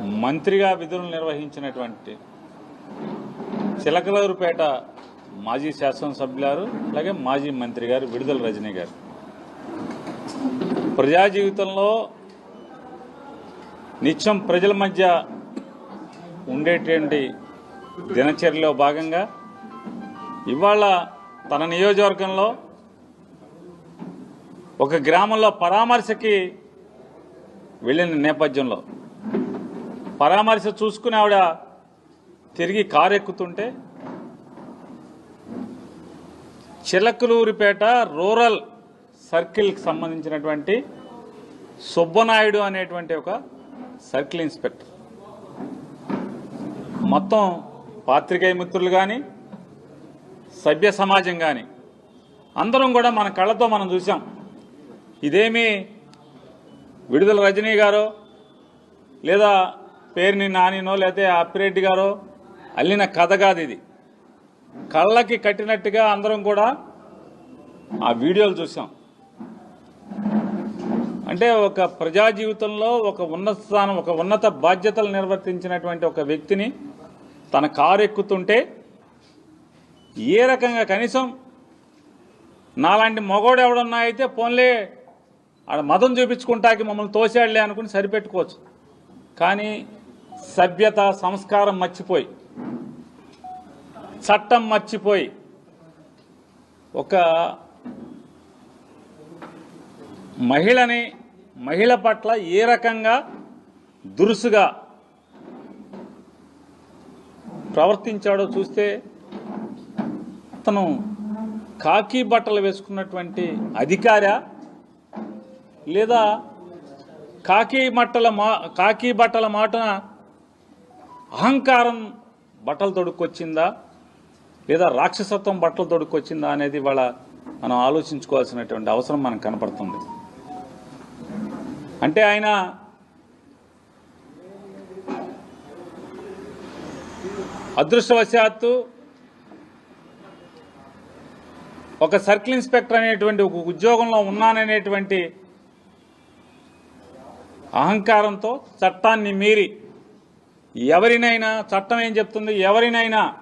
మంత్రిగా విధులు నిర్వహించినటువంటి చిలకలూరుపేట మాజీ శాసనసభ్యులారు అలాగే మాజీ మంత్రి గారు విడుదల రజనీ గారు. ప్రజా జీవితంలో నిత్యం ప్రజల మధ్య ఉండేటువంటి దినచర్యలో భాగంగా ఇవాళ తన నియోజకవర్గంలో ఒక గ్రామంలో పరామర్శకి వెళ్ళిన నేపథ్యంలో పరామర్శ చూసుకుని ఆవిడ తిరిగి కారు ఎక్కుతుంటే చిలకలూరిపేట రూరల్ సర్కిల్కి సంబంధించినటువంటి సుబ్బనాయుడు అనేటువంటి ఒక సర్కిల్ ఇన్స్పెక్టర్. మొత్తం పాత్రికేయ మిత్రులు కానీ సభ్య సమాజం కానీ అందరం కూడా మన కళ్ళతో మనం చూసాం ఇదేమి విడుదల రజనీ గారో లేదా పేరుని నానినో లేకపోతే అప్పిరెడ్డి గారో అల్లిన కథ కాదు ఇది. కళ్ళకి కట్టినట్టుగా అందరం కూడా ఆ వీడియోలు చూసాం అంటే ఒక ప్రజా జీవితంలో ఒక ఉన్నత స్థానం ఒక ఉన్నత బాధ్యతలు నిర్వర్తించినటువంటి ఒక వ్యక్తిని తన కారు ఎక్కుతుంటే ఏ రకంగా కనీసం నాలాంటి మగోడు ఎవడన్నా అయితే పోన్లే ఆడ మదం చూపించుకుంటాకి మమ్మల్ని తోసాడులే అనుకుని సరిపెట్టుకోవచ్చు. కానీ సభ్యత సంస్కారం మర్చిపోయి చట్టం మర్చిపోయి ఒక మహిళని మహిళ పట్ల ఏ రకంగా దురుసుగా ప్రవర్తించాడో చూస్తే అతను కాకి బట్టలు వేసుకున్నటువంటి అధికార? లేదా కాకి బట్టల మా కాకి బట్టల మాటన అహంకారం బట్టలు తొడుక్కొచ్చిందా? లేదా రాక్షసత్వం బట్టలు తొడుక్కొచ్చిందా అనేది వాళ్ళ మనం ఆలోచించుకోవాల్సినటువంటి అవసరం మనకు కనపడుతుంది. అంటే ఆయన అదృష్టవశాత్తు ఒక సర్కిల్ ఇన్స్పెక్టర్ అనేటువంటి ఒక ఉద్యోగంలో ఉన్నాననేటువంటి అహంకారంతో చట్టాన్ని మీరి ఎవరినైనా చట్టం ఏం చెప్తుంది? ఎవరినైనా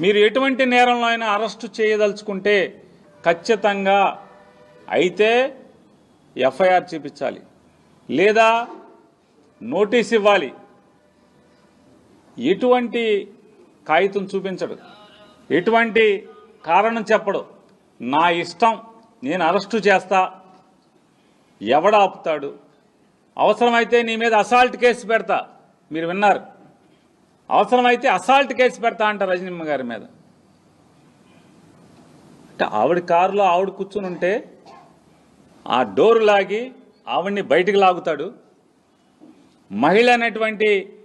మీరు ఎటువంటి నేరంలో అయినా అరెస్టు చేయదలుచుకుంటే ఖచ్చితంగా అయితే ఎఫ్ఐఆర్ చూపించాలి. లేదా నోటీస్ ఇవ్వాలి. ఎటువంటి కాగితం చూపించడు. ఎటువంటి కారణం చెప్పడు. నా ఇష్టం నేను అరెస్టు చేస్తా. ఎవడ ఆపుతాడు? అవసరమైతే నీ మీద అసాల్ట్ కేసు పెడతా. మీరు విన్నారు. అవసరమైతే అసాల్ట్ కేసు పెడతా అంట రజనీమ్మ గారి మీద. అంటే ఆవిడ కారులో ఆవిడ కూర్చుని ఉంటే ఆ డోరు లాగి ఆవిడ్ని బయటికి లాగుతాడు. మహిళ అనేటువంటి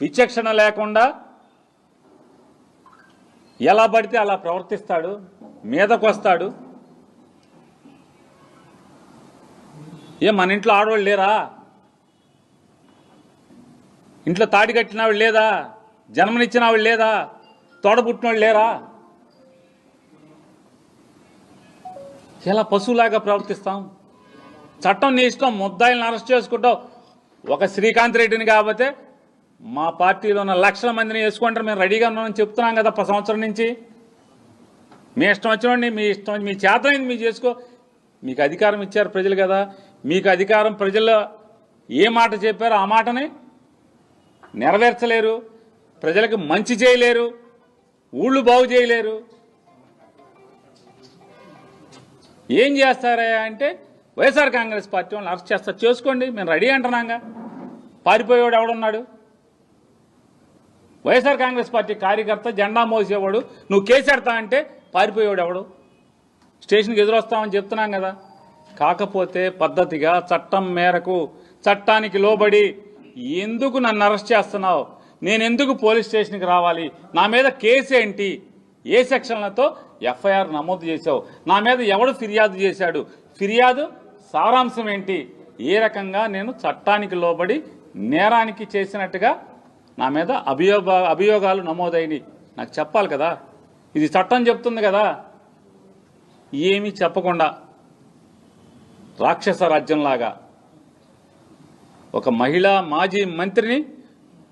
విచక్షణ లేకుండా ఎలా పడితే అలా ప్రవర్తిస్తాడు మీదకొస్తాడు. ఏ మన ఇంట్లో ఆడవాళ్ళు లేరా? ఇంట్లో తాడి కట్టినవాళ్ళు లేదా? జన్మనిచ్చిన వాళ్ళు లేదా? తోడబుట్టినవాళ్ళు లేరా? ఇలా పశువులాగా ప్రవర్తిస్తాం. చట్టం నీ ఇష్టం ముద్దాయిలను అరెస్ట్ చేసుకుంటావు. ఒక శ్రీకాంత్ రెడ్డిని కాకపోతే మా పార్టీలో ఉన్న లక్షల మందిని వేసుకుంటారు. మేము రెడీగా ఉన్నామని చెప్తున్నాం కదా ప సంవత్సరం నుంచి. మీ ఇష్టం వచ్చినండి మీ ఇష్టం మీ చేతనైంది మీరు చేసుకో. మీకు అధికారం ఇచ్చారు ప్రజలు కదా. మీకు అధికారం ప్రజల్లో ఏ మాట చెప్పారో ఆ మాటని నెరవేర్చలేరు ప్రజలకు మంచి చేయలేరు ఊళ్ళు బాగు చేయలేరు. ఏం చేస్తారయ్యా అంటే వైఎస్ఆర్ కాంగ్రెస్ పార్టీ వాళ్ళని అరెస్ట్ చేస్తారు చేసుకోండి మేము రెడీ అంటున్నాగా. పారిపోయేవాడు ఎవడున్నాడు? వైఎస్ఆర్ కాంగ్రెస్ పార్టీ కార్యకర్త జెండా మోసేవాడు నువ్వు కేసెడతా అంటే పారిపోయేవాడు ఎవడు? స్టేషన్కి ఎదురొస్తామని చెప్తున్నాం కదా. కాకపోతే పద్ధతిగా చట్టం మేరకు చట్టానికి లోబడి ఎందుకు నన్ను అరెస్ట్ చేస్తున్నావు? నేను ఎందుకు పోలీస్ స్టేషన్కి రావాలి? నా మీద కేసు ఏంటి? ఏ సెక్షన్లతో ఎఫ్ఐఆర్ నమోదు చేశావు? నా మీద ఎవడు ఫిర్యాదు చేశాడు? ఫిర్యాదు సారాంశం ఏంటి? ఏ రకంగా నేను చట్టానికి లోబడి నేరానికి చేసినట్టుగా నా మీద అభియోగ అభియోగాలు నమోదైనవి నాకు చెప్పాలి కదా? ఇది చట్టం చెప్తుంది కదా? ఏమీ చెప్పకుండా రాక్షస రాజ్యంలాగా ఒక మహిళా మాజీ మంత్రిని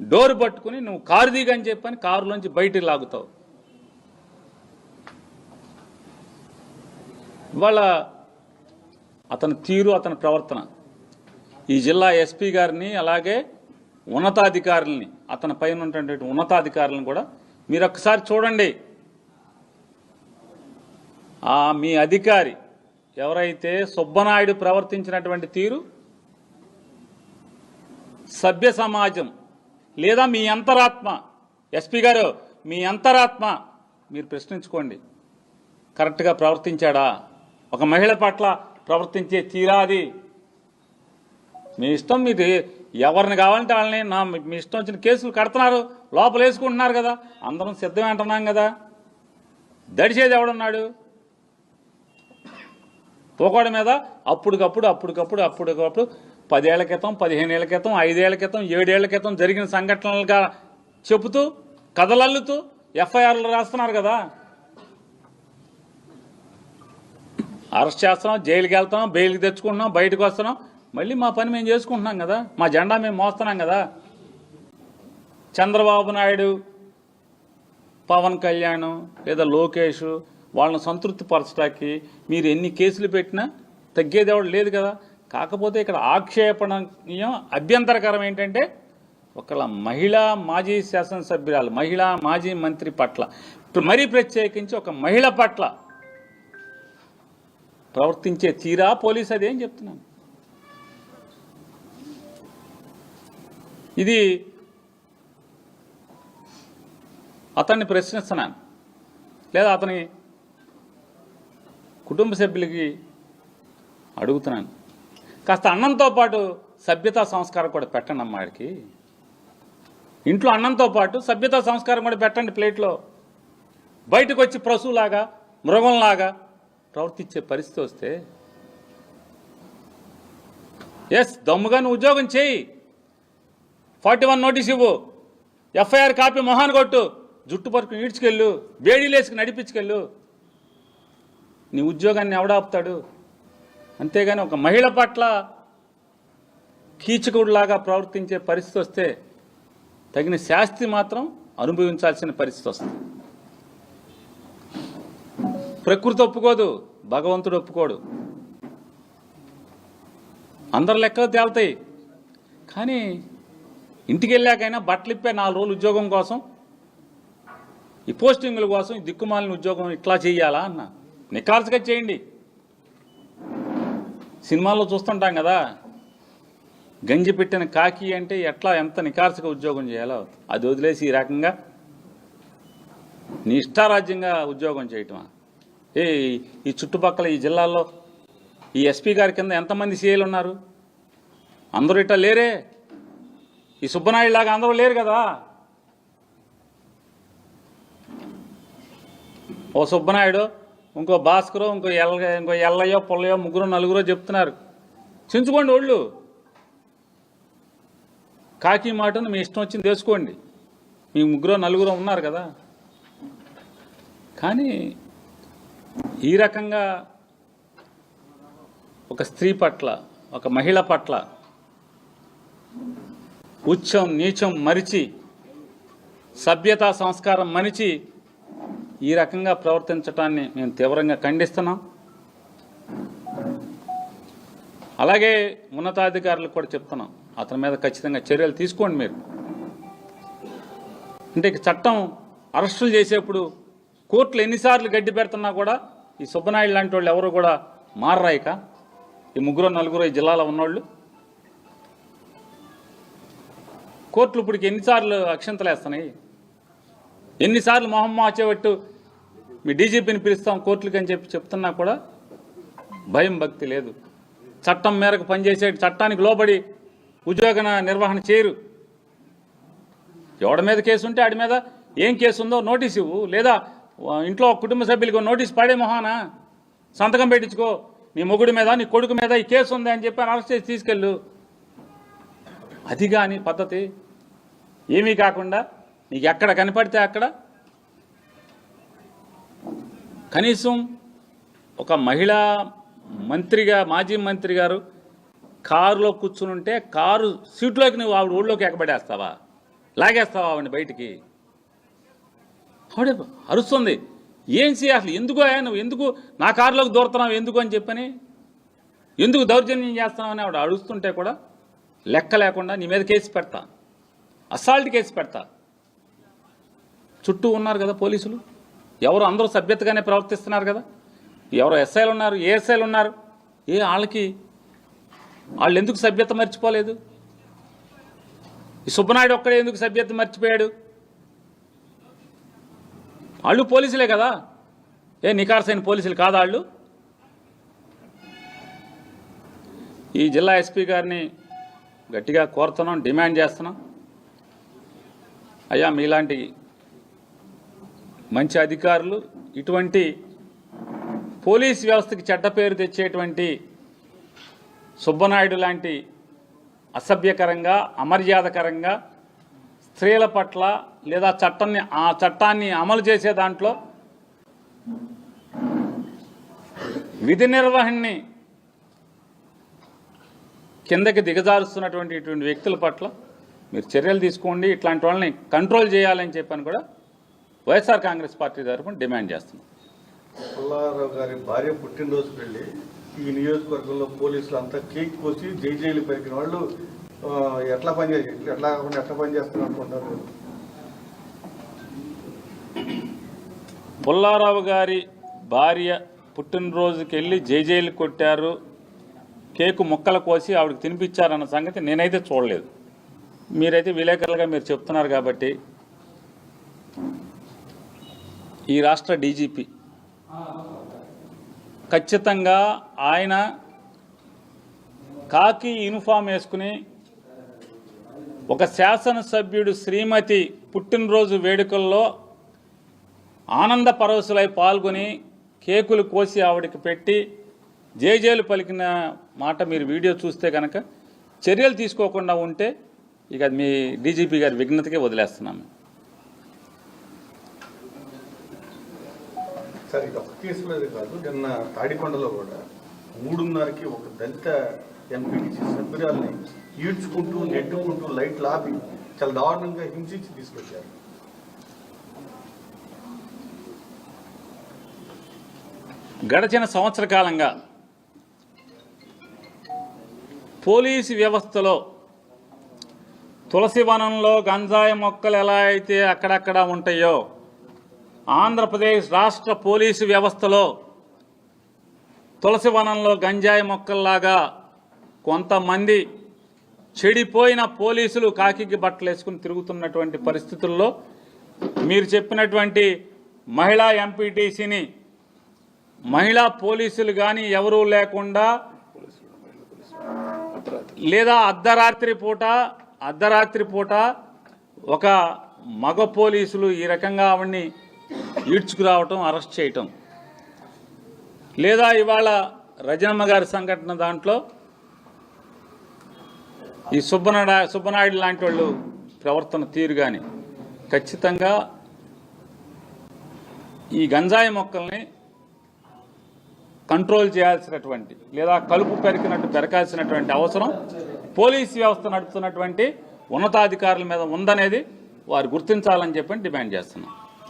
డోరు పట్టుకుని నువ్వు కారు దిగని చెప్పని కారులోంచి బయటికి లాగుతావు. ఇవాళ అతని తీరు అతని ప్రవర్తన. ఈ జిల్లా ఎస్పీ గారిని అలాగే ఉన్నతాధికారుల్ని అతని పైన ఉన్నటువంటి ఉన్నతాధికారులను కూడా మీరు ఒక్కసారి చూడండి. ఆ మీ అధికారి ఎవరైతే సుబ్బనాయుడు ప్రవర్తించినటువంటి తీరు సభ్య సమాజం లేదా మీ అంతరాత్మ. ఎస్పీ గారు మీ అంతరాత్మ. మీరు ప్రశ్నించుకోండి. కరెక్ట్గా ప్రవర్తించాడా? ఒక మహిళ పట్ల ప్రవర్తించే తీరాది మీ ఇష్టం మీరు ఎవరిని కావాలంటే వాళ్ళని నా మీ ఇష్టం వచ్చిన కేసులు కడుతున్నారు లోపల వేసుకుంటున్నారు కదా. అందరం సిద్ధమే అంటున్నాం కదా. దడిచేది ఎవడున్నాడు? పోకోడ మీద అప్పటికప్పుడు అప్పటికప్పుడు అప్పటికప్పుడు పదేళ్ళ క్రితం పదిహేనేళ్ళ క్రితం ఐదేళ్ళ క్రితం ఏడేళ్ళ క్రితం జరిగిన సంఘటనలుగా చెబుతూ కథలల్లుతూ ఎఫ్ఐఆర్లు రాస్తున్నారు కదా. అరెస్ట్ చేస్తున్నాం జైలుకి వెళ్తున్నాం బెయిల్కి తెచ్చుకుంటున్నాం బయటకు వస్తున్నాం. మళ్ళీ మా పని మేము చేసుకుంటున్నాం కదా. మా జెండా మేము మోస్తున్నాం కదా. చంద్రబాబు నాయుడు పవన్ కళ్యాణ్ లేదా లోకేష్ వాళ్ళని సంతృప్తి పరచడానికి మీరు ఎన్ని కేసులు పెట్టినా తగ్గేదేవాడు లేదు కదా. కాకపోతే ఇక్కడ ఆక్షేపణీయం అభ్యంతరకరం ఏంటంటే ఒకళ్ళ మహిళా మాజీ శాసనసభ్యురాలు మహిళా మాజీ మంత్రి పట్ల మరీ ప్రత్యేకించి ఒక మహిళ పట్ల ప్రవర్తించే తీరా పోలీస్ అదేం చెప్తున్నాను. ఇది అతన్ని ప్రశ్నిస్తున్నాను. లేదా అతని కుటుంబ సభ్యులకి అడుగుతున్నాను. కాస్త అన్నంతో పాటు సభ్యతా సంస్కారం కూడా పెట్టండి అమ్మాడికి ఇంట్లో అన్నంతో పాటు సభ్యతా సంస్కారం కూడా పెట్టండి ప్లేట్లో. బయటకు వచ్చి పశువులాగా మృగంలాగా ప్రవర్తించే పరిస్థితి వస్తే. ఎస్ దమ్ముగా నువ్వు ఉద్యోగం చేయి. ఫార్టీ వన్ నోటీస్ ఇవ్వు. ఎఫ్ఐఆర్ కాపీ మొహాన్ కొట్టు. జుట్టు పరుకు ఈడ్చుకెళ్ళు. వేడిలేసుకు నడిపించుకెళ్ళు. నీ ఉద్యోగాన్ని ఎవడాపుతాడు అంతేగాని ఒక మహిళ పట్ల కీచకుడిలాగా ప్రవర్తించే పరిస్థితి వస్తే తగిన శాస్తి మాత్రం అనుభవించాల్సిన పరిస్థితి వస్తుంది. ప్రకృతి ఒప్పుకోదు భగవంతుడు ఒప్పుకోడు. అందరు లెక్కలు తేలుతాయి. కానీ ఇంటికి వెళ్ళాకైనా బట్టలు ఇప్పే నాలుగు రోజులు ఉద్యోగం కోసం ఈ పోస్టింగుల కోసం ఈ దిక్కుమాలిన ఉద్యోగం ఇట్లా చేయాలా అన్న. నికార్సుగా చేయండి. సినిమాల్లో చూస్తుంటాం కదా. గంజి పెట్టిన కాకి అంటే ఎట్లా ఎంత నికార్సుగా ఉద్యోగం చేయాలో అది వదిలేసి ఈ రకంగా నీ ఇష్టారాజ్యంగా ఉద్యోగం చేయటమా? ఏ ఈ చుట్టుపక్కల ఈ జిల్లాల్లో ఈ ఎస్పీ గారి కింద ఎంతమంది సీఏలు ఉన్నారు? అందరూ ఇట్లా లేరే. ఈ సుబ్బనాయుడు లాగా అందరూ లేరు కదా. ఓ సుబ్బనాయుడు ఇంకో భాస్కరు ఇంకో ఎల్ల ఇంకో ఎల్లయ్యో పుల్లయ్యో ముగ్గురు నలుగురో చెప్తున్నారు. చించుకోండి ఒళ్ళు. కాకి మాటను మీ ఇష్టం వచ్చింది తెలుసుకోండి. మీ ముగ్గురు నలుగురు ఉన్నారు కదా. కానీ ఈ రకంగా ఒక స్త్రీ పట్ల ఒక మహిళ పట్ల ఉచ్చం నీచం మరిచి సభ్యతా సంస్కారం మరిచి ఈ రకంగా ప్రవర్తించటాన్ని మేము తీవ్రంగా ఖండిస్తున్నాం. అలాగే ఉన్నతాధికారులకు కూడా చెప్తున్నాం. అతని మీద ఖచ్చితంగా చర్యలు తీసుకోండి మీరు. అంటే చట్టం అరెస్టులు చేసేప్పుడు కోర్టులు ఎన్నిసార్లు గడ్డి పెడుతున్నా కూడా ఈ సుబ్బనాయుడు లాంటి వాళ్ళు ఎవరు కూడా మారరాయిక ఈ ముగ్గురు నలుగురు ఈ జిల్లాలో ఉన్నోళ్ళు? కోర్టులు ఇప్పటికి ఎన్నిసార్లు అక్షంతలేస్తున్నాయి ఎన్నిసార్లు మొహం మార్చేవట్టు మీ డీజీపీని పిలుస్తాం కోర్టులకి అని చెప్పి చెప్తున్నా కూడా భయం భక్తి లేదు. చట్టం మేరకు పనిచేసే చట్టానికి లోబడి ఉద్యోగ నిర్వహణ చేయరు. ఎవడి మీద కేసు ఉంటే ఆడి మీద ఏం కేసు ఉందో నోటీస్ ఇవ్వు. లేదా ఇంట్లో కుటుంబ సభ్యులకు నోటీస్ పడే మొహానా? సంతకం పెట్టించుకో. నీ మొగుడి మీద నీ కొడుకు మీద ఈ కేసు ఉంది అని చెప్పి అరెస్ట్ చేసి తీసుకెళ్ళు. అది కానీ పద్ధతి ఏమీ కాకుండా నీకు ఎక్కడ కనపడితే అక్కడ? కనీసం ఒక మహిళా మంత్రిగా మాజీ మంత్రి గారు కారులో కూర్చుని ఉంటే కారు సీట్లోకి నువ్వు ఆవిడ ఊళ్ళోకి ఎక్కబడేస్తావా లాగేస్తావా ఆవిడని బయటికి? ఆవిడ అరుస్తుంది. ఏం చేయాలి? అసలు ఎందుకు అయ్యా నువ్వు ఎందుకు నా కారులోకి దూరుతున్నావు ఎందుకు అని చెప్పని? ఎందుకు దౌర్జన్యం చేస్తున్నావు అని ఆవిడ అడుగుతుంటే కూడా లెక్క లేకుండా నీ మీద కేసు పెడతా. అసాల్ట్ కేసు పెడతా. చుట్టూ ఉన్నారు కదా పోలీసులు? ఎవరు అందరూ సభ్యతగానే ప్రవర్తిస్తున్నారు కదా? ఎవరు ఎస్ఐలు ఉన్నారు ఏఎస్ఐలు ఉన్నారు? ఏ వాళ్ళకి వాళ్ళు ఎందుకు సభ్యత మర్చిపోలేదు? ఈ సుబ్బనాయుడు ఒక్కడే ఎందుకు సభ్యత మర్చిపోయాడు? వాళ్ళు పోలీసులే కదా? ఏ నికార్సైన పోలీసులు కాదా వాళ్ళు ఈ జిల్లా ఎస్పీ గారిని గట్టిగా కోరుతున్నాం డిమాండ్ చేస్తున్నాం. అయ్యా మీలాంటి మంచి అధికారులు ఇటువంటి పోలీస్ వ్యవస్థకి చెడ్డ పేరు తెచ్చేటువంటి సుబ్బనాయుడు లాంటి అసభ్యకరంగా అమర్యాదకరంగా స్త్రీల పట్ల లేదా చట్టాన్ని ఆ చట్టాన్ని అమలు చేసే దాంట్లో విధి నిర్వహణని కిందకి దిగజారుస్తున్నటువంటి ఇటువంటి వ్యక్తుల పట్ల మీరు చర్యలు తీసుకోండి. ఇట్లాంటి వాళ్ళని కంట్రోల్ చేయాలని చెప్పని కూడా వైఎస్ఆర్ కాంగ్రెస్ పార్టీ తరఫున డిమాండ్ చేస్తున్నాం. పుల్లారావు గారి భార్య పుట్టినరోజుకి వెళ్ళి ఈ నియోజకవర్గంలో పోలీసులు అంతా కేక్ కోసి జై జైలు పెరిగిన వాళ్ళు ఎట్లా పని ఎట్లా కాకుండా ఎట్లా పని చేస్తున్నారు అనుకుంటారు పుల్లారావు గారి భార్య పుట్టినరోజుకి వెళ్ళి జైజైలు కొట్టారు. కేకు ముక్కలు కోసి ఆవిడకి తినిపించారన్న సంగతి నేనైతే చూడలేదు. మీరైతే విలేకరులుగా మీరు చెప్తున్నారు కాబట్టి ఈ రాష్ట్ర డీజీపీ. ఖచ్చితంగా ఆయన కాకి యూనిఫామ్ వేసుకుని ఒక శాసనసభ్యుడు శ్రీమతి పుట్టినరోజు వేడుకల్లో ఆనంద పరవశులై పాల్గొని కేకులు కోసి ఆవిడకి పెట్టి జేజేలు పలికిన మాట మీరు వీడియో చూస్తే కనుక చర్యలు తీసుకోకుండా ఉంటే ఇక అది మీ డీజీపీ గారి విఘ్నతకే వదిలేస్తున్నాము. సరే ఇది ఒక కేసులోది కాదు నిన్న తాడికొండలో కూడా మూడున్నరకి ఒక దళిత ఎంపీటీసీ సభ్యురాల్ని ఈడ్చుకుంటూ నెట్టుకుంటూ లైట్లు ఆపి చాలా దారుణంగా హింసించి తీసుకొచ్చారు. గడచిన సంవత్సర కాలంగా పోలీసు వ్యవస్థలో తులసి వనంలో గంజాయి మొక్కలు ఎలా అయితే అక్కడక్కడ ఉంటాయో ఆంధ్రప్రదేశ్ రాష్ట్ర పోలీసు వ్యవస్థలో తులసి వనంలో గంజాయి మొక్కల్లాగా కొంతమంది చెడిపోయిన పోలీసులు కాకికి బట్టలు వేసుకుని తిరుగుతున్నటువంటి పరిస్థితుల్లో మీరు చెప్పినటువంటి మహిళా ఎంపీటీసీని మహిళా పోలీసులు కానీ ఎవరూ లేకుండా లేదా అర్ధరాత్రి పూట అర్ధరాత్రి పూట ఒక మగ పోలీసులు ఈ రకంగా ఆవిడ్ని ఈడ్చుకురావటం అరెస్ట్ చేయటం. లేదా ఇవాళ రజనమ్మ గారి సంఘటన దాంట్లో ఈ సుబ్బనాడ సుబ్బనాయుడు లాంటి వాళ్ళు ప్రవర్తన తీరు కానీ ఖచ్చితంగా ఈ గంజాయి మొక్కల్ని కంట్రోల్ చేయాల్సినటువంటి లేదా కలుపు పెరికినట్టు పెరకాల్సినటువంటి అవసరం పోలీస్ వ్యవస్థ నడుపుతున్నటువంటి ఉన్నతాధికారుల మీద ఉందనేది వారు గుర్తించాలని చెప్పి డిమాండ్ చేస్తున్నాం.